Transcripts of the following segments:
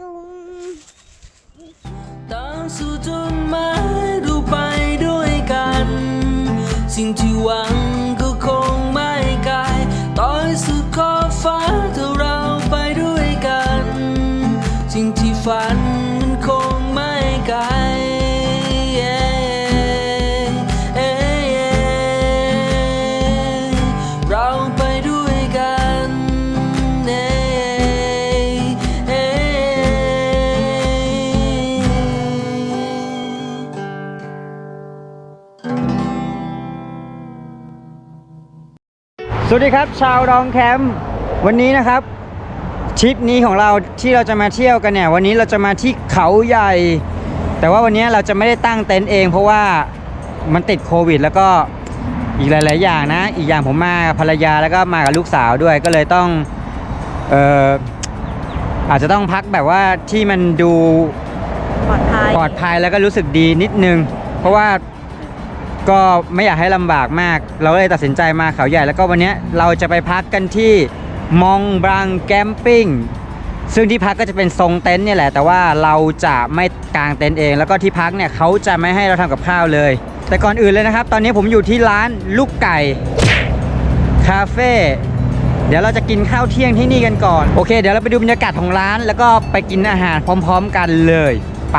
ตุ้มตาม สวัสดีครับ ชาวดองแคมป์วันนี้นะครับทริปนี้ของเราที่เราจะมาเที่ยวกันเนี่ย วันนี้เราจะมาที่เขาใหญ่ แต่ว่าวันนี้เราจะไม่ได้ตั้งเต็นท์เอง เพราะว่ามันติดโควิด แล้วก็อีกหลาย ๆ อย่างนะ อีกอย่างผมมากับภรรยาแล้วก็มากับลูกสาวด้วยก็เลยต้องเอ่ออาจจะต้องพักแบบว่าที่มันดูปลอดภัยปลอดภัยแล้วก็รู้สึกดีนิดนึง เพราะว่า ก็ไม่อยากให้ลำบากมาก เราเลยตัดสินใจมาเขาใหญ่ แล้วก็วันนี้เราจะไปพักกันที่มองบรังแกมปิ้งซึ่งที่พักก็จะเป็นทรงเต็นท์เนี่ยแหละ แต่ว่าเราจะไม่กางเต็นท์เอง แล้วก็ที่พักเนี่ยเขาจะไม่ให้เราทำกับข้าวเลย แต่ก่อนอื่นเลยนะครับ ตอนนี้ผมอยู่ที่ร้านลูกไก่คาเฟ่เดี๋ยวเราจะกินข้าวเที่ยงที่นี่กันก่อน โอเค เดี๋ยวเราไปดูบรรยากาศของร้าน แล้วก็ไปกินอาหารพร้อม ๆ กันเลยไป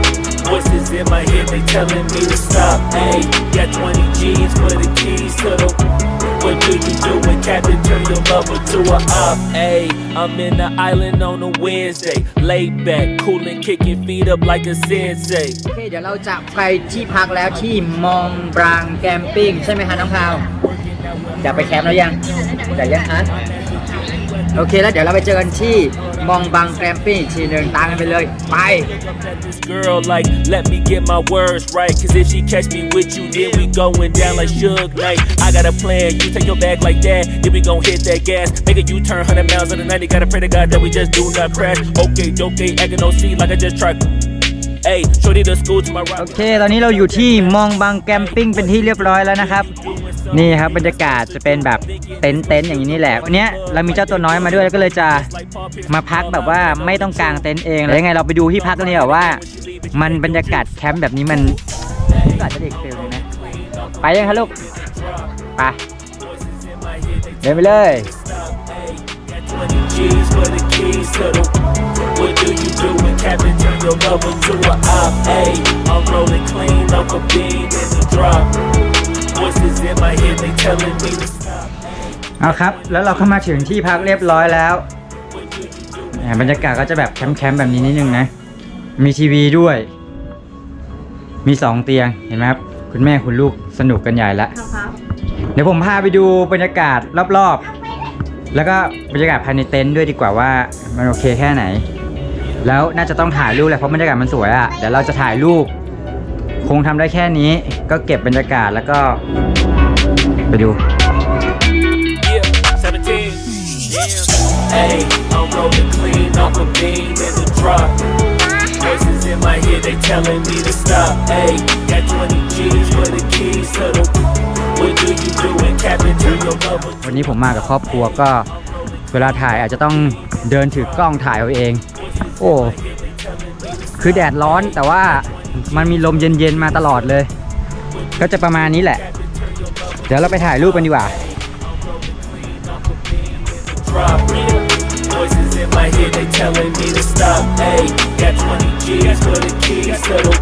Voices in my head, they telling me to stop. Hey, got 20 G's for the keys to the. What do you do when Captain turn your lover to a op? Hey, I'm in the island on a Wednesday. Laid back, coolin', kicking feet up like a sensei. โอเคเดี๋ยวเราจะไปที่พักแล้วที่มองบรางแกมปิ้งใช่ไหมคะน้องพาว จะไปแคมป์แล้วยังจะยังฮะ โอเคแล้วเดี๋ยวเราไปเจอกันที่มองบางแกมปิ้งอีกทีหนึ่งตามกันไปเลย ไป This girl, like, let me get my words right. Cause if she catch me with you, then we going down like Suge Knight. I got a plan, you take your bag like that, then we gon' hit that gas. Make a U turn 100 miles on the 90. Gotta pray to God that we just do not crash. Okay, okay, acting no see like I just tried. Hey, shorty the school to my โอเค ตอนนี้เราอยู่ที่มองบางแกมปิ้งเป็นที่เรียบร้อยแล้วนะครับ นี่ครับบรรยากาศจะเป็นแบบเต็นท์เต็นท์อย่างนี้นี่แหละวันเนี้ยเรามีเจ้าตัวน้อยมาด้วยก็เลยจะมาพักแบบว่าไม่ต้องกางเต็นท์เองแล้วยังไงเราไปดูที่พักกันเลยแบบว่า มันบรรยากาศแคมป์แบบนี้มันอาจจะเด็กเฟลเลยนะไปยังคะลูกไปเดินไปเลย20 G's for the keys to the. What do you do when Captain turn your lover to a op? Hey, I'm rolling clean off a beam in the drop. Voices in my head, they telling me to stop. เอาครับ แล้วเราเข้ามาถึงที่พักเรียบร้อยแล้วบรรยากาศก็จะแบบแคมป์ๆแบบนี้นิดนึงนะ มีทีวีด้วย มีสองเตียงเห็นไหมครับ คุณแม่คุณลูกสนุกกันใหญ่ละเดี๋ยวผมพาไปดูบรรยากาศรอบๆ แล้วก็บรรยากาศภายในเต็นท์ด้วยดีกว่าว่า มันโอเคแค่ไหน แล้วน่าจะต้องถ่ายรูปแหละเพราะบรรยากาศมันสวยอะ่ะเดี๋ยวเราจะถ่ายรูป คงทำได้แค่นี้ ก็เก็บบรรยากาศแล้วก็ ไปดู Hey, วันนี้ผมมากับครอบครัวก็ เวลาถ่ายอาจจะต้องเดินถือกล้องถ่ายเอาเอง โอ้ คือแดดร้อนแต่ว่ามันมีลมเย็นๆมาตลอดเลย ก็จะประมาณนี้แหละ เดี๋ยวเราไปถ่ายรูปกันดีกว่า drop. Voices in my head, they telling me to stop. Hey, got 20 G's for the keys to the.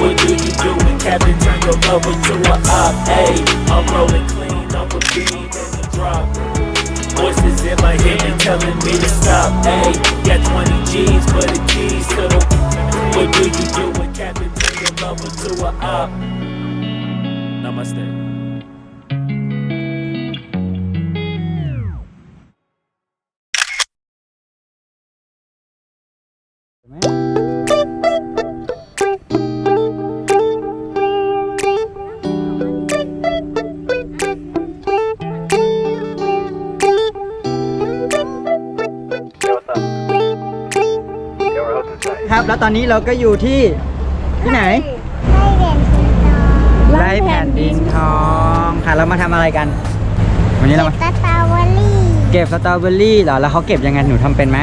What do you do when Captain turn your lover to a op? Hey, I'm rolling in my head, they telling me to stop. Hey, got 20 G's for the keys to the. What do you do when Captain turn your lover to a op? Namaste. แล้วตอนนี้เราก็อยู่ที่ที่ไหนให้เรียนคุณตอไร่แผ่นดินทองค่ะเรามาทำอะไรกัน วันนี้เรามาสตรอเบอรี่เก็บสตรอเบอรี่เหรอแล้วเขาเก็บยังไงหนูทำเป็นไหม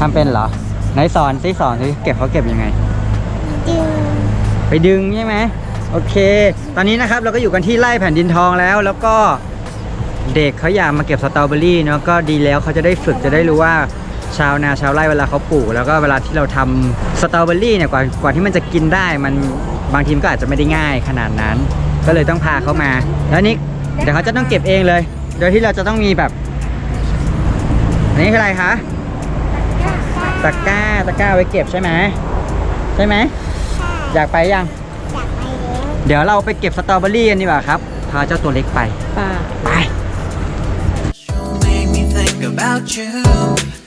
ทำเป็นเหรอไหนสอนซิสอนซิเก็บเขาเก็บยังไง จึงไปดึงใช่ไหมโอเค ตอนนี้นะครับเราก็อยู่กันที่ไร่แผ่นดินทองแล้ว แล้วก็เด็กเขาอยากมาเก็บสตรอเบอรี่เนาะก็ดีแล้วเขาจะได้ฝึกจะได้รู้ว่า ชาวนาชาวไร่เวลาเขาปลูกแล้วก็เวลาที่เราทำสตรอเบอรี่เนี่ยกว่ากว่าที่มันจะกินได้ มันบางทีมนก็อาจจะไม่ได้ง่ายขนาดนั้น ก็เลยต้องพาเขามา แล้วนี่เดี๋ยวเขาจะต้องเก็บเองเลย โดยที่เราจะต้องมีแบบอันนี้คืออะไรคะตะกร้าตะกร้าไว้เก็บใช่ไหมใช่ไหมอยากไปยังอยากไปแล้วเดี๋ยวเราไปเก็บสตรอเบอรี่กันดีกว่าครับพาเจ้าตัวเล็กไปป่าไป made me think about you, about you,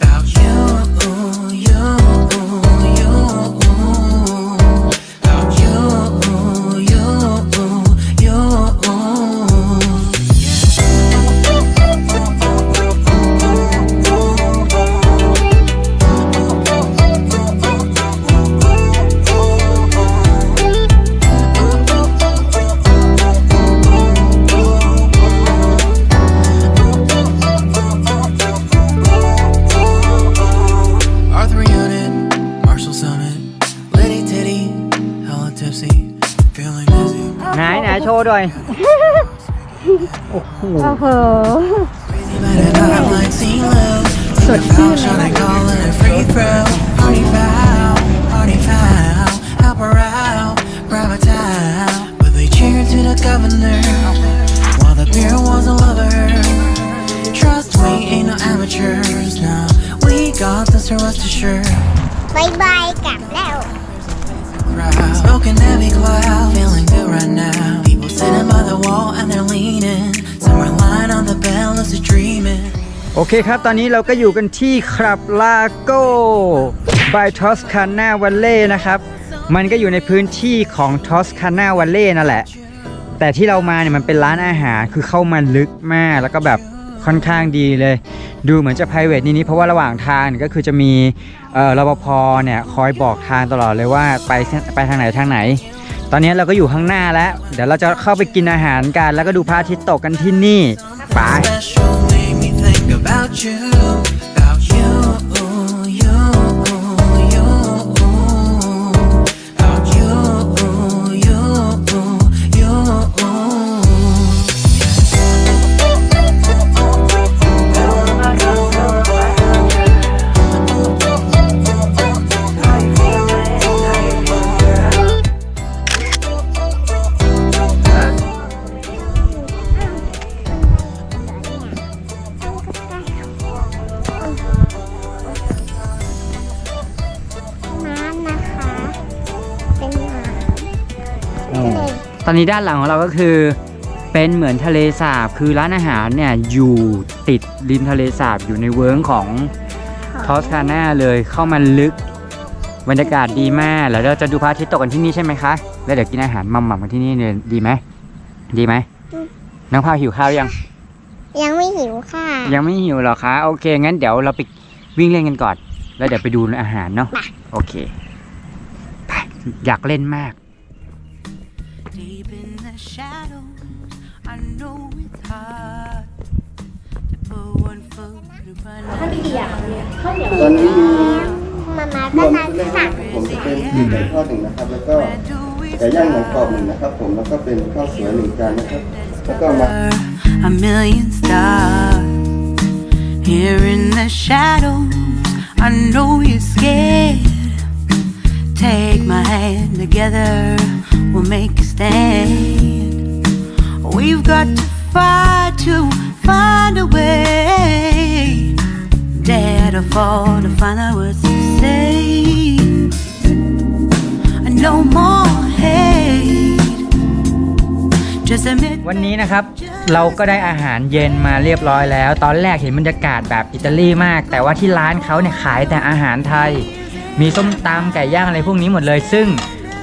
cheered to the governor while the beer was a lover. Trust we ain't no amateurs now. We got this, so rest assured. บายบายกลับแล้ว crowd. Smoking heavy cloud, feeling good right now. Sitting by the wall and they're leaning. Somewhere lying on the bed, lucid dreaming. โอเคครับ ตอนนี้เราก็อยู่กันที่คลับลาโก้บายทอสคาน่าวัลเล่นะครับ มันก็อยู่ในพื้นที่ของทอสคาน่าวัลเล่นั่นแหละ แต่ที่เรามาเนี่ยมันเป็นร้านอาหาร คือเข้ามาลึกมาก แล้วก็แบบค่อนข้างดีเลย ดูเหมือนจะ p r i v a t นิดๆเพราะว่าระหว่างทางเนี่ยก็คือจะมีเออรปภเนี่ยคอยบอกทางตลอดเลยว่าไปไปทางไหนทางไหน ตอนนี้เราก็อยู่ข้างหน้าแล้ว เดี๋ยวเราจะเข้าไปกินอาหารกัน แล้วก็ดูพระอาทิตย์ตกกันที่นี่ ไป อนนี้ด้านหลังของเราก็คือ เป็นเหมือนทะเลสาบคือร้านอาหารเนี่ยอยู่ติดริมทะเลสาบอยู่ในเวิร์งของทอสคาน่าเลยเข้ามาลึกบรรยากาศดีมากแล้วเราจะดูพระอาทิตย์ตกกันที่นี่ใช่ไหมคะแล้วเดี๋ยวกินอาหารมัมๆกันที่นี่เนี่ยดีไหมดีไหมน้องพาวหิวข้าวยัง ยังไม่หิวค่ะ ยังไม่หิวเหรอคะโอเคงั้นเดี๋ยวเราไปวิ่งเล่นกันก่อน แล้วเดี๋ยวไปดูอาหารเนาะโอเคไปอยากเล่นมาก Deep in the shadows, I know it's hard to put one foot in front of the ตอนนี้มี มาม่าร ก็ วม นัด ชุดแรก สั่ นะ ง ครับผมจะเป็นหนึ่งไก่ทอดหนึ่งนะครับ แล้วก็ไก่ย่างหนังกรอบหนึ่งนะครับผมแล้วก็เป็นข้าวสวยหนึ่งจานนะครับ แล้วก็มา a million stars. Here in the shadows, I know you're scared. Take my hand together, We'll make a stand. We've got to fight to find a way. Dare to fall to find out what to say. No more hate. Just admit วันนี้นะครับเราก็ได้อาหารเย็นมาเรียบร้อยแล้ว ตอนแรกเห็นบรรยากาศแบบอิตาลีมาก แต่ว่าที่ร้านเขาเนี่ยขายแต่อาหารไทย มีส้มตำไก่ย่างอะไรพวกนี้หมดเลยซึ่ง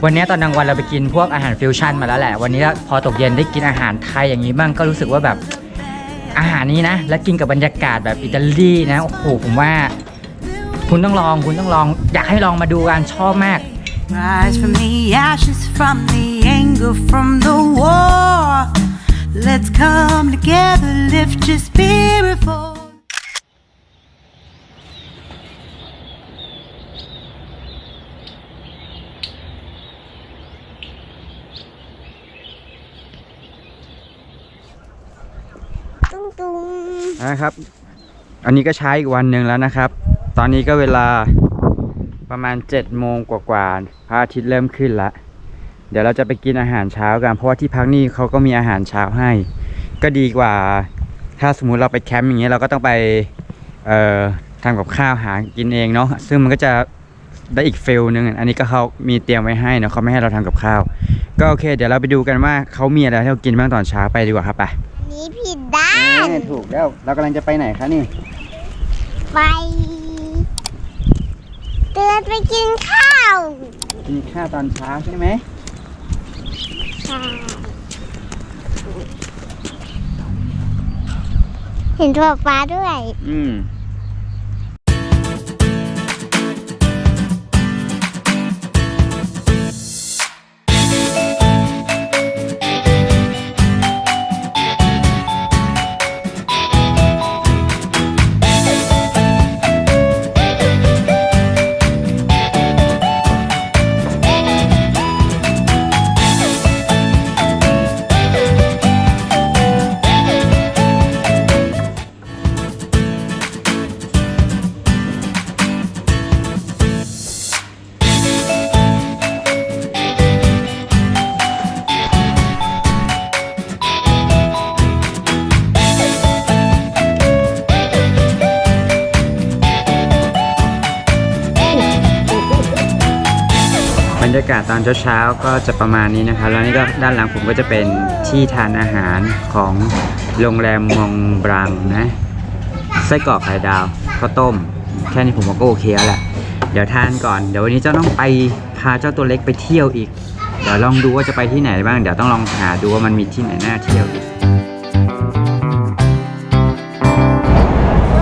วันนี้ตอนกลางวันเราไปกินพวกอาหารฟิวชั่นมาแล้วแหละ วันนี้พอตกเย็นได้กินอาหารไทยอย่างนี้บ้างก็รู้สึกว่าแบบอาหารนี้นะ แล้วกินกับบรรยากาศแบบอิตาลีนะโอ้โหผมว่า คุณต้องลองคุณต้องลอง อยากให้ลองมาดูกันชอบมาก Rise from the ashes, from the anger, from the war. Let's come together, lift your spirit for ตุ้งตุ้ง นะครับ อันนี้ก็ใช้อีกวันหนึ่งแล้วนะครับ ตอนนี้ก็เวลาประมาณ7จ็ดโมงกว่าๆพระอาทิตย์เริ่มขึ้นละเดี๋ยวเราจะไปกินอาหารเช้ากัน เพราะว่าที่พักนี่เขาก็มีอาหารเช้าให้ ก็ดีกว่า ถ้าสมมุติเราไปแคมป์อย่างเงี้ยเราก็ต้องไปเอ่อทำกับข้าวหากินเองเนาะซึ่งมันก็จะได้อีกฟิลนึงอันนี้ก็เขามีเตรียมไว้ให้เนาะเขาไม่ให้เราทำกับข้าว ก็โอเค เดี๋ยวเราไปดูกันว่าเขามีอะไรให้เรากินบ้างตอนเช้าไปดีกว่าครับไปอันนี้ผิดด้ นถูกแล้ว เรากำลังจะไปไหนคะนี่ ไปเตือนไปกินข้าวกินข้าวตอนเช้าใช่ไหมใช่เห็นตัวฟ้าด้วย อืม ตอนเช้าๆก็จะประมาณนี้นะครับแล้วนี่ก็ด้านหลังผมก็จะเป็นที่ทานอาหารของโรงแรมมองบรังนะไส้กรอกไข่ดาวข้าวต้ม แค่นี้ผมก็โอเคแล้วแหละเดี๋ยวทานก่อนเดี๋ยววันนี้เจ้าต้องไปพาเจ้าตัวเล็กไปเที่ยวอีก เดี๋ยวลองดูว่าจะไปที่ไหนบ้างเดี๋ยวต้องลองหาดูว่ามันมีที่ไหนน่าเที่ยวอีก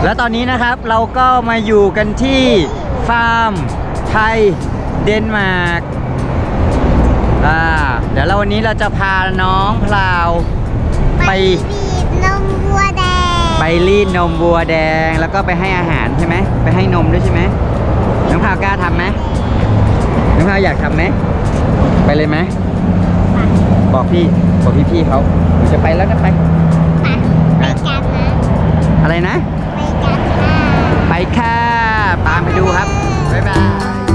และตอนนี้นะครับเราก็มาอยู่กันที่ฟาร์มไทยเดนมาร์ก อ่าเดี๋ยวเราวันนี้เราจะพาน้องพลาวไปบีบนมวัวแดงไปรีดนมวัวแดงแล้วก็ไปให้อาหารใช่ไหมไปให้นมด้วยใช่ไหมน้องพลาวกล้าทำไหมน้องพลาวอยากทำไหมไปเลยไหมบอกพี่บอกพี่พี่ๆเขาหนูจะไปแล้วก็ไปไปกันนะอะไรนะ ไปกันค่ะไปค่ะตามไปดูครับบ๊ายบาย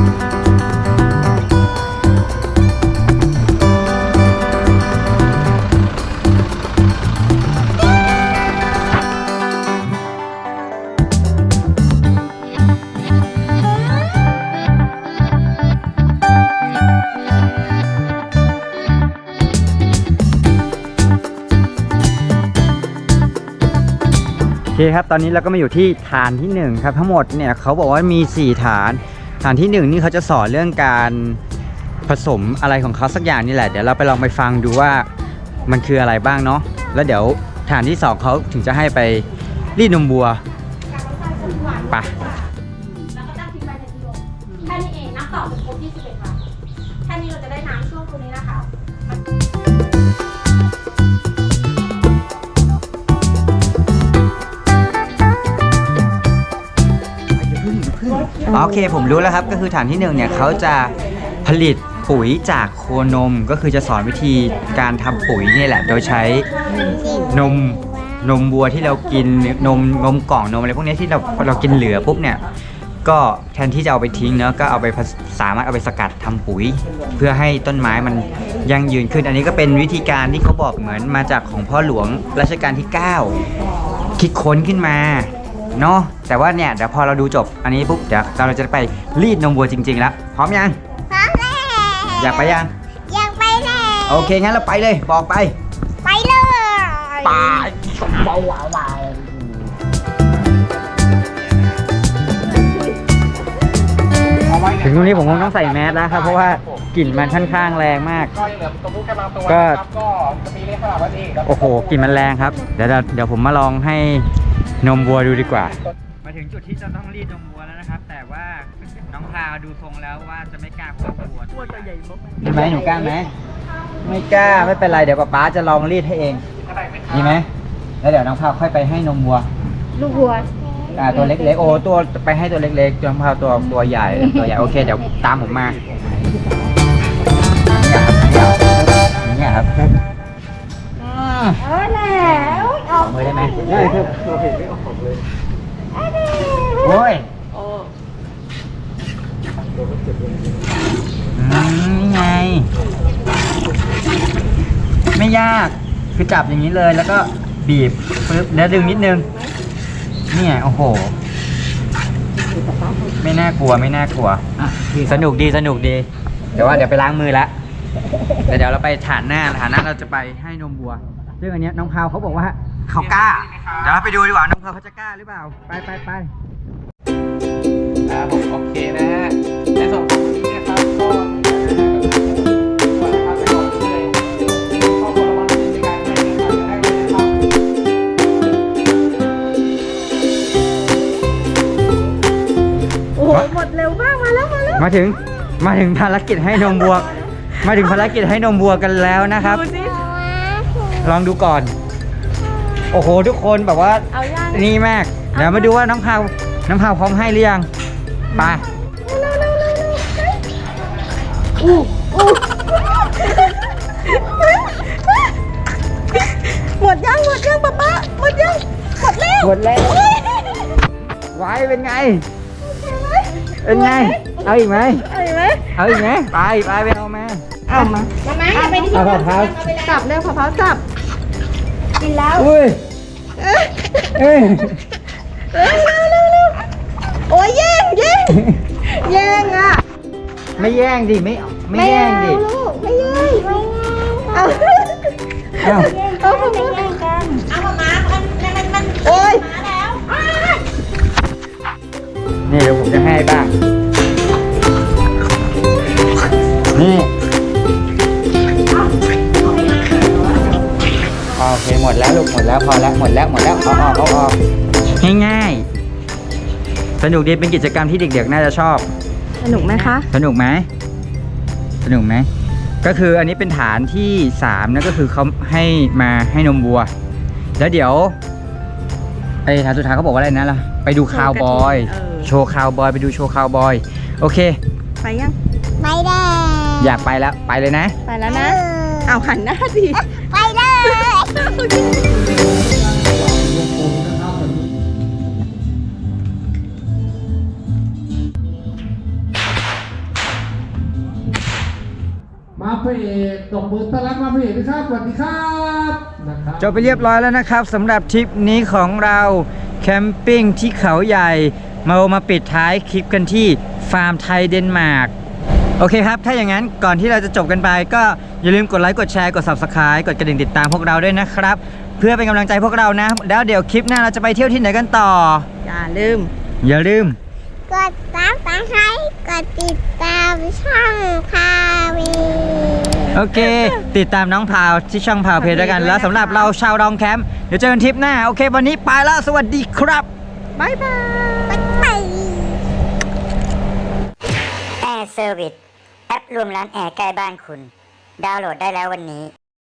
คครับ ตอนนี้เราก็มาอยู่ที่ฐานที่หนึ่งครับทั้งหมดเนี่ยเขาบอกว่ามี 4 ฐาน ฐานที่หนึ่งนี่เขาจะสอนเรื่องการผสมอะไรของเขาสักอย่างนี่แหละ เดี๋ยวเราไปลองไปฟังดูว่ามันคืออะไรบ้างเนาะ แล้วเดี๋ยวฐานที่สองเขาถึงจะให้ไปรีดนมบัวไป โอเคผมรู้แล้วครับก็คือฐานที่หนึ่งเนี่ยเขาจะผลิตปุ๋ยจากโคนมก็คือจะสอนวิธีการทำปุ๋ยนี่แหละ โดยใช้นมนมวัวที่เรากินนมนมกล่องนมอะไรพวกนี้ที่เราเรากินเหลือปุ๊บเนี่ยก็แทนที่จะเอาไปทิ้งเนาะก็เอาไปผสสามารถเอาไปสกัดทำปุ๋ย เพื่อให้ต้นไม้มันยั่งยืนขึ้น อันนี้ก็เป็นวิธีการที่เขาบอกเหมือนมาจากของพ่อหลวงรัชกาลที่ 9 คิดค้นขึ้นมา เนาะแต่ว่าเนี่ยเดี๋ยวพอเราดูจบอันนี้ปุ๊บเดี๋ยวเราจะไปรีดนมวัวจริงๆแล้วพร้อมยังพร้อมแล้วอยากไปยังอยากไปแล้วโอเคงั้นเราไปเลยบอกไป ไปเลยไปถึงตรงนี้ผมคงต้องใส่แมสแล้วครับเพราะว่ากลิ่นมันค่อนข้างแรงมาก ก็โอ้โหกลิ่นมันแรงครับ เดี๋ยวเดี๋ยวเดี๋ยวผมมาลองให้ นมวัวดูดีกว่า มาถึงจุดที่จะต้องรีดนมวัวแล้วนะครับ แต่ว่าน้องพาวดูทรงแล้วว่าจะไม่กล้าเข้าวัวตัวใหญ่มากใช่ไหมหนูกล้าไหมไม่กล้าไม่เป็นไรเดี๋ยวป๊าป๊าจะลองรีดให้เองดีไหมแล้วเดี๋ยวน้องพาวค่อยไปให้นมวัว ลูกวัวอ่าตัวเล็กๆโอ้ตัวไปให้ตัวเล็กๆน้องพาวตัวตัวใหญ่ตัวใหญ่โอเคเดี๋ยวตามผมมาเนี่ยครับเนี่ยครับ มือได้ไหมได้ครับเราเห็นไม่ออกเลยโอ้ยอืมนี่ไง ไม่ยาก คือจับอย่างนี้เลยแล้วก็บีบปึ๊บแล้วดึงนิดนึงนี่ไงโอ้โห ไม่น่ากลัวไม่น่ากลัว สนุกดีสนุกดี เดี๋ยวว่าเดี๋ยวไปล้างมือละแต่เดี๋ยวเราไปฐานหน้าฐานหน้าเราจะไปให้นมวัว ซึ่งอันเนี้ยน้องพาวเขาบอกว่า เขากล้า เดี๋ยวเราไปดูดีกว่าน้องพาวเขาจะกล้าหรือเปล่า ไปไปไปครับผมโอเคนะฮะในส่วนของวันนี้นะครับก็ก่อนนะครับไปก่อนเลยข้อควรระวังในการให้นะครับได้เลยนะครับโอ้โหหมดเร็วมากมาแล้วมาแล้วมาถึงมาถึงภารกิจให้นมวัว มาถึงภารกิจให้นมวัวกันแล้วนะครับ ลองดูก่อน โอ้โห ทุกคนแบบว่าเอาย่างนี่มาก เดี๋ยวมาดูว่าน้องพาวน้องพาวพร้อมให้หรือยังไปหมดยังหมดยังป๊าป๊าหมดยังหมดแล้วหมดแล้วไว้เป็นไง เป็นไง เอาอีกไหมเอาอีกไหมเอาอีกไหมไปไปไปเอามาเอามามาไหมเอาไปที่เอาพาวจับเร็วพาวจับ กินแล้วอุ้ยเอ้ยเร็วเร็วเร็วเร็วโอ้ยแย่งแย่งแย่งอะ ไม่แย่งดิไม่ไม่แย่งดิเอาลูกไม่แย่งไม่แย่งเอาเอ้าเอามาแย่งกันเอามามามันมันมันโอ้ย มาแล้ว นี่เดี๋ยวผมจะให้บ้าง หมดแล้วลูกหมดแล้วพอแล้วหมดแล้วหมดแล้วเอาออกเอาออกง่ายๆสนุกดีเป็นกิจกรรมที่เด็กๆน่าจะชอบ สนุกไหมคะ สนุกไหมสนุกไหมก็คืออันนี้เป็นฐานที่สามนะก็คือเขาให้มาให้นมวัว แล้วเดี๋ยวไอ้ฐานสุดท้ายเขาบอกว่าอะไรนะล่ะไปดูคาวบอยเออ โชว์คาวบอยไปดูโชว์คาวบอยโอเค ไปยัง ไปได้อยากไปแล้วไปเลยนะ ไปแล้วนะ เอาหันหน้าสิ ไป ได้มาพระเอกตบมือต้อนรับมาพระเอกนะครับสวัสดีครับนะครับจบไปเรียบร้อยแล้วนะครับสำหรับทริปนี้ของเราแคมปิ้งที่เขาใหญ่ มามาปิดท้ายคลิปกันที่ฟาร์มไทยเดนมาร์ก โอเคครับ ถ้าอย่างนั้นก่อนที่เราจะจบกันไป ก็อย่าลืมกดไลค์ กดแชร์ กด subscribe กดกระดิ่งติดตามพวกเราด้วยนะครับ เพื่อเป็นกำลังใจพวกเรานะ แล้วเดี๋ยวคลิปหน้าเราจะไปเที่ยวที่ไหนกันต่อ อย่าลืม อย่าลืม กดซับสไครต์กดติดตามช่องพาวีโอเค ติดตามน้องพาวที่ช่องพาวเพจด้วยกัน แล้วสำหรับเราชาวดองแคมป์เดี๋ยวเจอกันทริปหน้า โอเค วันนี้ไปแล้ว สวัสดีครับ บ๊ายบาย ไปไป แอร์เซอร์วิส แอปรวมร้านแอร์ใกล้บ้านคุณ ดาวน์โหลดได้แล้ววันนี้